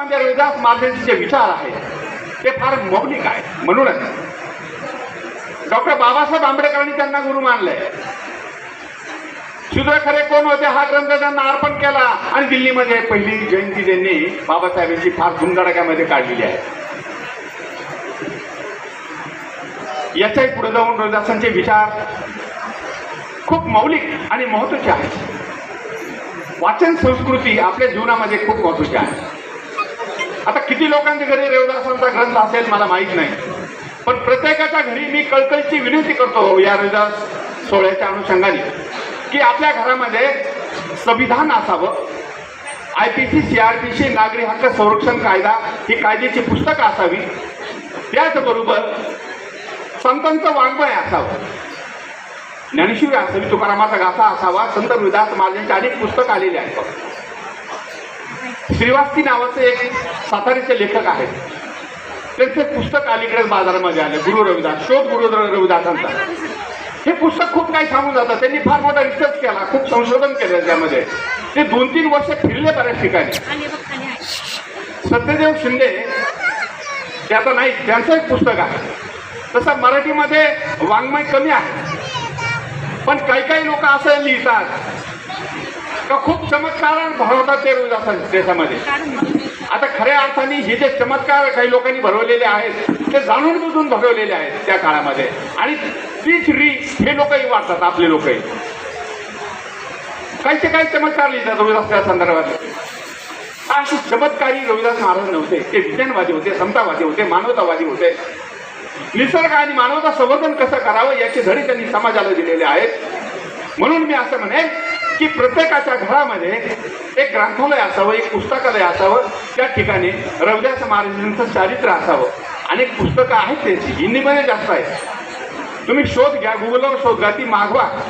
म्हणजे रविदास महाराजांचे जे विचार आहेत. ते फार मौलिक आहेत. म्हणूनच डॉक्टर बाबासाहेब आंबेडकरांनी त्यांना गुरु मानलंय. शूद्र खरे कोण होते? हा ग्रंथ त्यांना अर्पण केला आणि दिल्लीमध्ये पहिली जयंती त्यांनी बाबासाहेबांची फार धुमधडक्यामध्ये काढलेली आहे. याच्याही पुढे जाऊन रविदासांचे विचार खूप मौलिक आणि महत्त्वाचे आहेत. वाचन संस्कृती आपल्या जीवनामध्ये खूप महत्वाची आहे. आता किती लोकांच्या घरी रविदासांचा ग्रंथ असेल मला माहीत नाही. पण प्रत्येकाच्या घरी मी कळकळीची विनंती करतो या रविदास सोहळ्याच्या अनुषंगाने की आपल्या घरामध्ये संविधान असावं. I P C C R P C नागरी हक्क संरक्षण कायदा ही कायद्याची पुस्तकं असावी. त्याचबरोबर संतांचं वाङ्मय असावं. ज्ञानेश्वरी असावी तुकारामाचा गाथा असावा. संत रविदास महाराजांची अनेक पुस्तकं आलेली आहेत. श्रीवास्ती नावाचे एक सातारीचे लेखक आहेत. त्यांचे पुस्तक अलीकडे बाजारामध्ये आले गुरु रविदास शोध गुरु रविदासांचा. हे पुस्तक खूप काही सांगून जातं. त्यांनी फार मोठा रिसर्च केला खूप संशोधन केलं त्यामध्ये. ते दोन तीन वर्ष फिरले बऱ्याच ठिकाणी. सत्यदेव शिंदे ते आता नाही त्यांचं एक पुस्तक आहे. तसं मराठीमध्ये वाङ्मय कमी आहे. पण काही काही लोक असं लिहितात का खूप चमत्कार भरवतात ते रविदास देशामध्ये. आता खऱ्या अर्थाने हे जे चमत्कार काही लोकांनी भरवलेले आहेत ते जाणून बुजून भरवलेले आहेत त्या काळामध्ये. आणि तीच री हे लोकही वाटतात आपले लोकही. काहीचे काही चमत्कार लिहितात रविदास संदर्भात. असे चमत्कारी रविदास महाराज नव्हते. ते विज्ञानवादी होते समतावादी होते मानवतावादी होते. निसर्ग आणि मानवता संवर्धन कसं करावं याचे धडे त्यांनी समाजाला दिलेले आहेत. म्हणून मी असं म्हणेन की प्रत्येकाच्या घरामध्ये एक ग्रंथालय असावं एक पुस्तकालय असावं. त्या ठिकाणी रविदास महाराजांचं चारित्र्य असावं. अनेक पुस्तकं आहेत त्याची. हिंदीमध्ये जास्त आहेत. तुम्ही शोध घ्या गुगलवर शोध घ्या ती मागवा.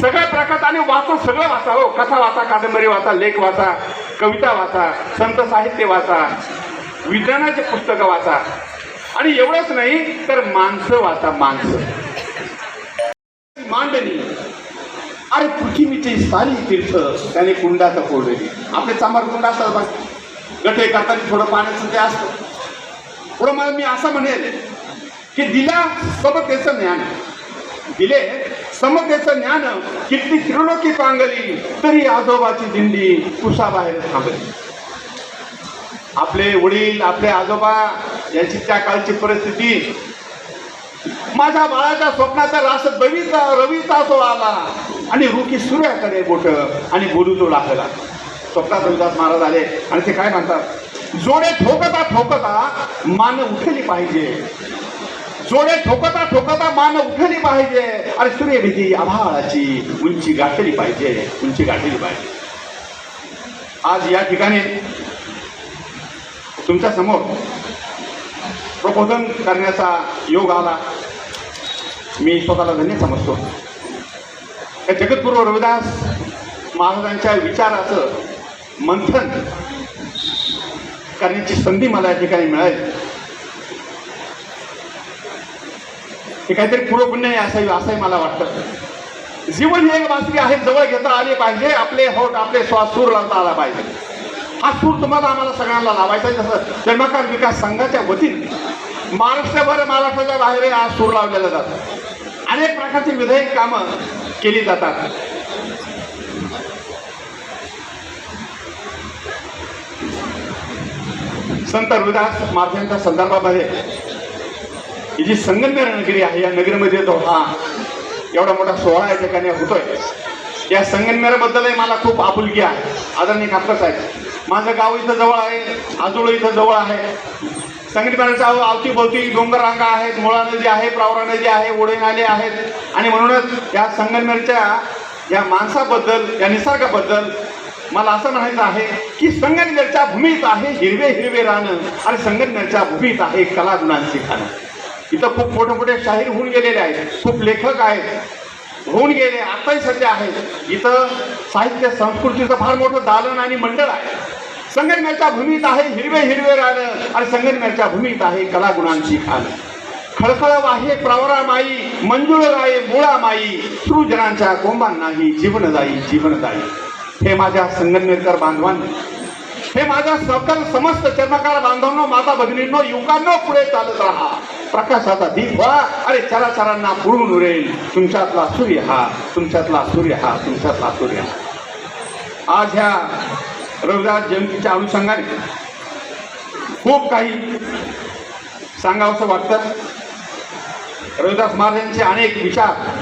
सगळ्या प्रकारात आणि वाचा सगळं वाचा हो. कथा वाचा कादंबरी वाचा लेख वाचा कविता वाचा संत साहित्य वाचा विज्ञानाचे पुस्तकं वाचा. आणि एवढंच नाही तर माणसं वाचा माणसं. अरे पृथ्वीचे सारी तीर्थ. त्याने कुंडात फोडलेली आपले चांबार कुंड असतात बघ गटे करताना थोडं पाण्याचं ते असतं. थोडं मला मी असं म्हणेल की दिल्या समतेचं ज्ञान. दिले समतेचं ज्ञान. किती त्रिलोकी पांगली तरी आजोबाची दिंडी कुसाबाहेर थांबली. आपले वडील आपले आजोबा यांची त्या काळची परिस्थिती माझ्या बाळाच्या स्वप्नाचा रास दवीचा रवीचा तो आला. आणि रुकी सूर्याकडे बोट आणि बोलू तो लागला स्वप्नात रविदास महाराज आले आणि ते काय म्हणतात? जोडे ठोकता ठोकता मान उठली पाहिजे. जोडे ठोकता ठोकता मान उठली पाहिजे. अरे सूर्यभीती आभाळाची उंची गाठली पाहिजे. उंची गाठली पाहिजे. आज या ठिकाणी तुमच्यासमोर प्रबोधन करण्याचा योग आला. मी स्वतःला धन्य समजतो. या जगद्गुरू रविदास महाराजांच्या विचाराचं मंथन करण्याची संधी मला या ठिकाणी मिळाली. हे काहीतरी पूर्वपुण्य असावी असंही मला वाटतं. जीवन हे एक बासरी आहे जवळ घेता आले पाहिजे आपले होट आपले श्वास सूर लावता आला पाहिजे. हा सूर तुम्हाला आम्हाला सगळ्यांना लावायचा आहे जसं जन्मकार विकास संघाच्या वतीने महाराष्ट्रभर महाराष्ट्राच्या बाहेर हा सूर लावलेला जातो. अनेक प्रकारची विधायक कामं केली जातात. संत रविदास महाराजांच्या संदर्भामध्ये ही जी संगमनेर नगरी आहे या नगरीमध्ये जो हा एवढा मोठा सोहळा या ठिकाणी होतोय या संगमनेरबद्दलही मला खूप आपुलकी आहे. आदरणीय कापस आहे माझं गाव इथं जवळ आहे आजोळ इथं जवळ आहे. संगमनेरच्या अवतीभोवती डोंगर रांगा आहेत मुळा नदी आहे प्रावरा नदी आहे ओढे नाले आहेत. आणि म्हणूनच या संगमनेरच्या या माणसाबद्दल या निसर्गाबद्दल मला असं म्हणायचं आहे की संगमनेरच्या भूमीत आहे हिरवे हिरवे रानं आणि संगमनेरच्या भूमीत आहे कलागुणांची खाणं इथं खूप मोठे मोठे शाहीर होऊन गेलेले आहेत खूप लेखक आहेत होऊन गेले आताही सध्या आहेत. इथं साहित्य संस्कृतीचं फार मोठं दालन आणि मंडळ आहे. संगमनेरच्या भूमीत आहे हिरवे हिरवे रान आणि संगमनेरच्या भूमीत आहे कलागुणांची खाण खळखळ वाहे प्रवरा माई मंजुळ राये मुळा माई सृजनांच्या कोंबांनाही जीवनदायी जीवनदायी हे माझ्या संगमनेरकर बांधवांनी हे माझ्या सकल समस्त चर्मकार बांधवांनो माता भगिनींनो युवकांनो पुढे चालत राहा. प्रकाशाचा दीप व्हा अरे चराचरांना पुरून उरेल. तुमच्यातला सूर्य हा तुमच्यातला सूर्य हा तुमच्यातला सूर्य हा. आज ह्या रविदास जयंतीच्या अनुषंगाने खूप काही सांगावंसं वाटतं. रविदास महाराजांचे अनेक विचार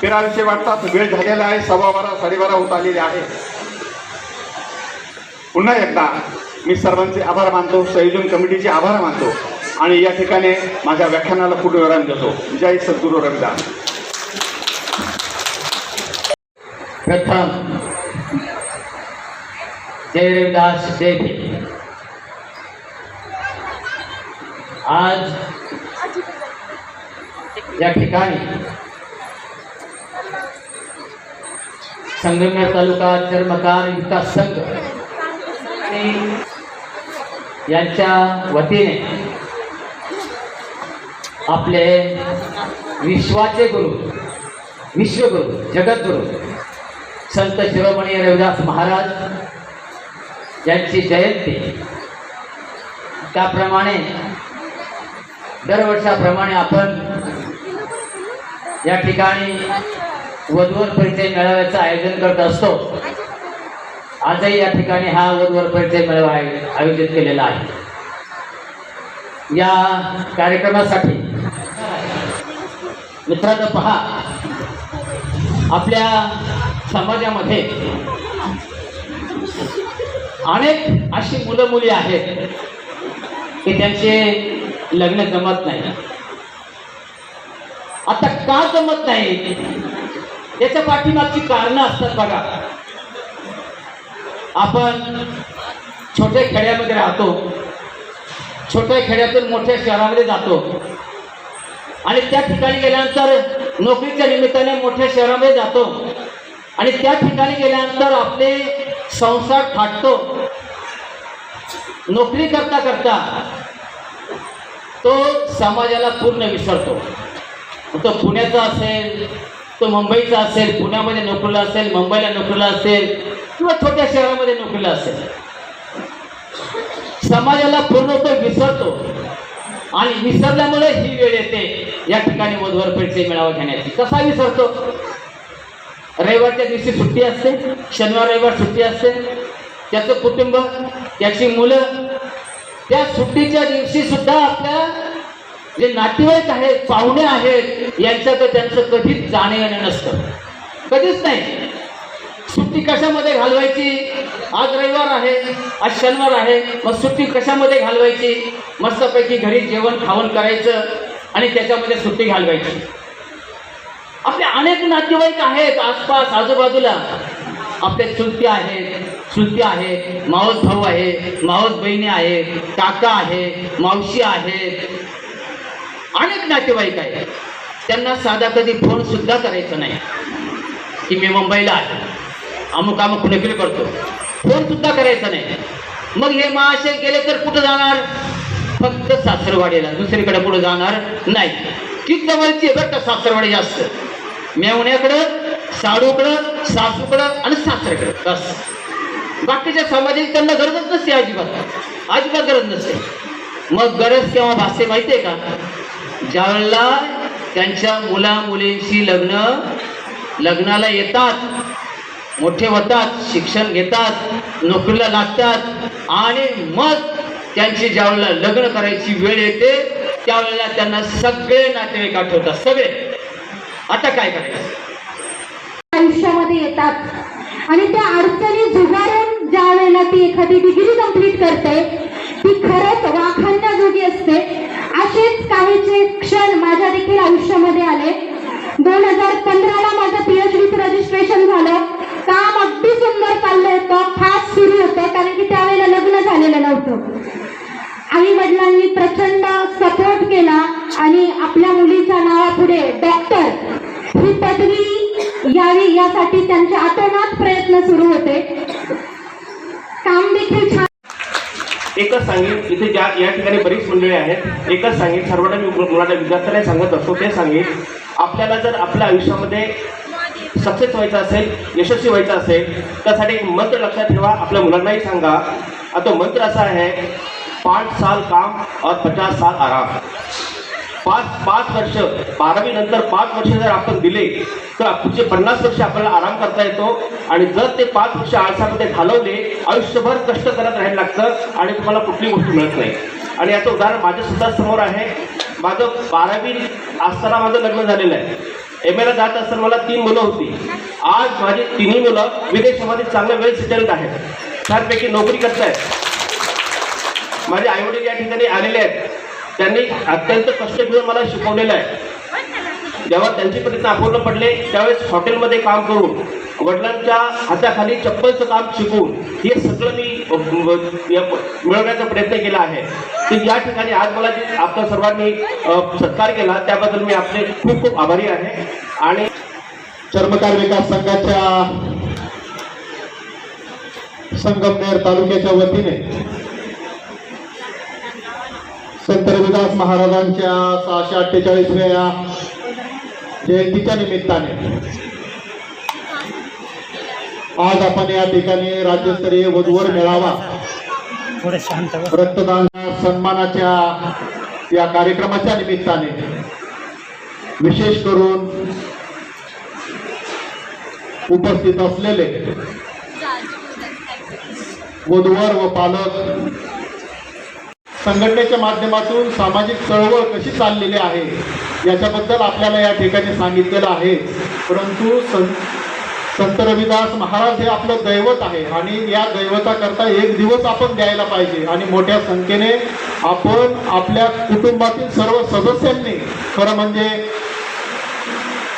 फिरायचे वाटतात. वेळ झालेला आहे. सव्वा बारा साडेबारा होत आलेले आहे. पुन्हा एकदा मी सर्वांचे आभार मानतो. संयोजन कमिटीचे आभार मानतो. आणि या ठिकाणी माझ्या व्याख्यानाला पूर्णविराम देतो. जय सद्गुरू रविदास. प्रथम जय रविदास आज या ठिकाणी संगमेर तालुका चर्मकार विकास संघ यांच्या वतीने आपले विश्वाचे गुरु विश्वगुरु जगद्गुरु संत शिरोमणी रविदास महाराज यांची जयंती त्याप्रमाणे दरवर्षाप्रमाणे आपण या ठिकाणी वधूवर परिचय मेळाव्याचं आयोजन करत असतो. आजही या ठिकाणी हा वधूवर परिचय मेळावा आयोजित केलेला आहे. या कार्यक्रमासाठी मित्रांनो पहा आपल्या समाजामध्ये अनेक अशी मुलं मुली आहेत की त्यांचे लग्न जमत नाही. आता का जमत नाही? त्याच्या पाठीमागची कारणं असतात बघा. आपण छोट्या खेड्यामध्ये राहतो. छोट्या खेड्यातून मोठ्या शहरामध्ये जातो. आणि त्या ठिकाणी गेल्यानंतर नोकरीच्या निमित्ताने मोठ्या शहरामध्ये जातो. आणि त्या ठिकाणी गेल्यानंतर आपले संसार फाटतो. नोकरी करता करता तो समाजाला पूर्ण विसरतो. तो पुण्याचा असेल तो मुंबईचा असेल पुण्यामध्ये नोकरीला असेल मुंबईला नोकरीला असेल किंवा छोट्या शहरामध्ये नोकरीला असेल. समाजाला पूर्ण तो विसरतो. आणि विसरल्यामुळे ही वेळ येते या ठिकाणी वधवर परिचय मेळावा घेण्याची. कसा विसरतो? रविवारच्या दिवशी सुट्टी असते शनिवार रविवार सुट्टी असते. त्याचं कुटुंब त्याची मुलं त्या सुट्टीच्या दिवशी सुद्धा आपल्या जे नातेवाईक आहेत पाहुणे आहेत यांच्याकडे त्यांचं कधीच जाणे येणं नसतं. कधीच नाही. सुट्टी कशामध्ये घालवायची? आज रविवार आहे आज शनिवार आहे. मग सुट्टी कशामध्ये घालवायची? मस्तपैकी घरी जेवण खावण करायचं आणि त्याच्यामध्ये सुट्टी घालवायची. आपले अनेक नातेवाईक आहेत आसपास आजूबाजूला. आपल्या चुलते आहेत चुलते आहेत मावस भाऊ आहे मावस बहिणी आहेत काका आहे मावशी आहेत. अनेक नातेवाईक आहेत. त्यांना साधा कधी फोन सुद्धा करायचा नाही. की मी मुंबईला आहे. अमुक अमुक नोकरी करतो. फोन सुद्धा करायचा नाही. मग हे महाशय गेले तर कुठं जाणार? फक्त सासरवाडीला. दुसरीकडे पुढे जाणार नाही. तीच जवळची आहे बरं का सासरवाडी जास्त? मेवण्याकडं साडूकडं सासूकडं आणि सासऱ्याकडं. बस. बाकीच्या समाजाची त्यांना गरजच नसते अजिबात. अजिबात गरज नसते. मग गरज केव्हा भासते माहिती आहे का? ज्यावेळेला त्यांच्या मुला मुलींशी लग्न लग्नाला येतात मोठे होतात शिक्षण घेतात नोकरीला लागतात आणि मग त्यांची ज्यावेळेला लग्न करायची वेळ येते त्यावेळेला त्यांना सगळे नातेवाईक आठवतात. सगळे. आता काय करायचं? आयुष्यामध्ये येतात. आणि त्या अडचणी झुगारून ज्या वेळेला ती एखादी डिग्री कंप्लीट करते ती खरंच वाखाणण्याजोगी असते. असेच काहीचे क्षण माझ्या देखील आयुष्यामध्ये आले. दोन हजार पंधराला माझं पीएचडीचं रजिस्ट्रेशन झालं. काम अगदी सुंदर चाललं होतं फास्ट सुरू होतं कारण की त्यावेळेला लग्न झालेलं नव्हतं. आई वडिलांनी प्रचंड सपोर्ट केला आणि आपल्या मुलीच्या नावापुढे डॉक्टर ही पदवी यावी यासाठी त्यांचे आतोनात प्रयत्न सुरू होते. काम देखील छान एकच सांगेन इथे ज्या या ठिकाणी बरीच मंडळी आहेत. एकच सांगेन सर्वांना मी मुलांना विद्यार्थ्यांना सांगत असतो ते सांगेन. आपल्याला जर आपल्या आयुष्यामध्ये सक्सेस व्हायचं असेल यशस्वी व्हायचं असेल त्यासाठी एक मंत्र लक्षात ठेवा आपल्या मुलांनाही सांगा. तो मंत्र असा आहे पाच साल काम और पचास साल आराम. पाच पाच वर्ष बारावी नंतर पाच वर्ष जर आपण दिले तर पुढचे पन्नास वर्ष आपल्याला आराम करता येतो. आणि जर ते पाच वर्ष आळसामध्ये घालवले आयुष्यभर कष्ट करत राहायला लागतं आणि तुम्हाला कुठली गोष्ट मिळत नाही. आणि याचं उदाहरण माझ्या सुद्धा समोर आहे. माझं बारावी असताना माझं लग्न झालेलं आहे. एम एला जात असताना मला तीन मुलं होती. आज माझी तिन्ही मुलं विदेशामध्ये चांगलं वेल सेटल्ड आहेत. छानपैकी नोकरी करत आहेत माझे आईवडील या ठिकाणी आलेले आहेत. त्यांनी अत्यंत कष्ट घेऊन मला शिकवलेलं आहे. जेव्हा त्यांचे प्रयत्न अपूर्ण पडले त्यावेळेस हॉटेलमध्ये काम करून वडिलांच्या हाताखाली चप्पलचं काम शिकून हे सगळं मी मिळवण्याचा प्रयत्न केला आहे. तर या ठिकाणी आज मला आपला आपल्या सर्वांनी सत्कार केला त्याबद्दल मी आपले खूप खूप आभारी आहे. आणि चर्मकार विकास संघाच्या संगमनेर तालुक्याच्या वतीने संत रविदास महाराजांच्या सहाशे अठ्ठेचाळीसव्या जयंतीच्या निमित्ताने. आज आपण या ठिकाणी राज्यस्तरीय वधूवर मेळावा रक्तदान सन्मानाच्या या कार्यक्रमाच्या निमित्ताने. विशेष करून उपस्थित असलेले वधूवर व पालक संघटनेच्या माध्यमातून सामाजिक चळवळ कशी चाललेली आहे याच्याबद्दल आपल्याला या ठिकाणी सांगितलेलं आहे. परंतु सं संत रविदास महाराज हे आपलं दैवत आहे आणि या दैवताकरता एक दिवस आपण द्यायला पाहिजे आणि मोठ्या संख्येने आपण आपल्या कुटुंबातील सर्व सदस्यांनी खरं म्हणजे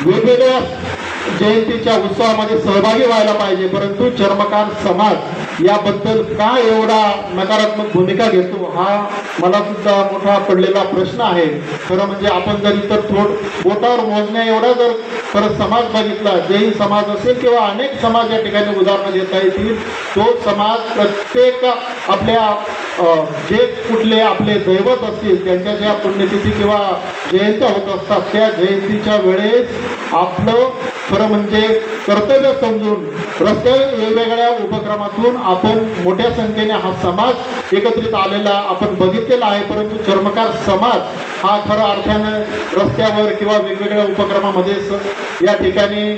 वेगवेगळ्या जयंतीच्या उत्सवामध्ये सहभागी व्हायला पाहिजे. परंतु चर्मकार समाज याबद्दल का एवढा नकारात्मक भूमिका घेतो हा मला सुद्धा मोठा पडलेला प्रश्न आहे. खरं म्हणजे आपण जर इतर थोड बोटावर मोजण्या एवढा जर परत समाज बघितला जैन समाज असेल किंवा अनेक समाज या ठिकाणी उदाहरणं देता येतील तो समाज प्रत्येक आपल्या जे कुठले आपले दैवत असतील त्यांच्या ज्या पुण्यतिथी किंवा जयंत्या होत असतात त्या जयंतीच्या वेळेस आपलं खरं म्हणजे कर्तव्य समजून रस्ते वेगवेगळ्या उपक्रमातून आपण मोठ्या संख्येने हा समाज एकत्रित आलेला आपण बघितलेला आहे परंतु चर्मकार समाज हा खरं अर्थानं रस्त्यावर किंवा वेगवेगळ्या उपक्रमामध्ये या ठिकाणी